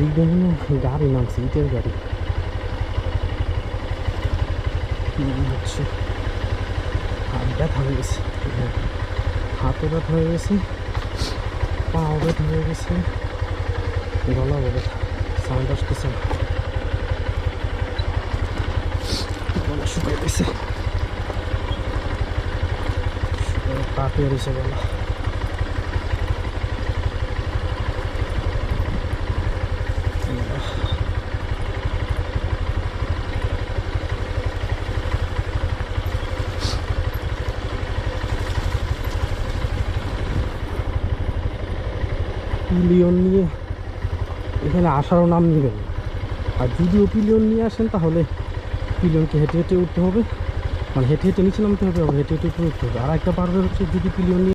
এই দেখুন গাড়ি নামছে ইটের গাড়ি হচ্ছে হাত ব্যথা হয়ে গেছে। হাতও ব্যথা হয়ে গেছে। পাও ব্যথা হয়ে গেছে। গলা ব্যথা সাউন্ড আসতেছে না। গলা শুকিয়ে গেছে। কাটিয়ে রয়েছে গলা। পিলিয়ন নিয়ে এখানে আসারও নাম নেবেন। আর যদি পিলিয়ন নিয়ে আসেন, তাহলে পিলিয়নকে হেঁটে হেঁটে উঠতে হবে। মানে হেঁটে হেঁটে নিচে নামতে হবে, আবার হেঁটে হেঁটে উপরে উঠতে হবে। আর একটা পারবে হচ্ছে, যদি পিলিয়ন নিয়ে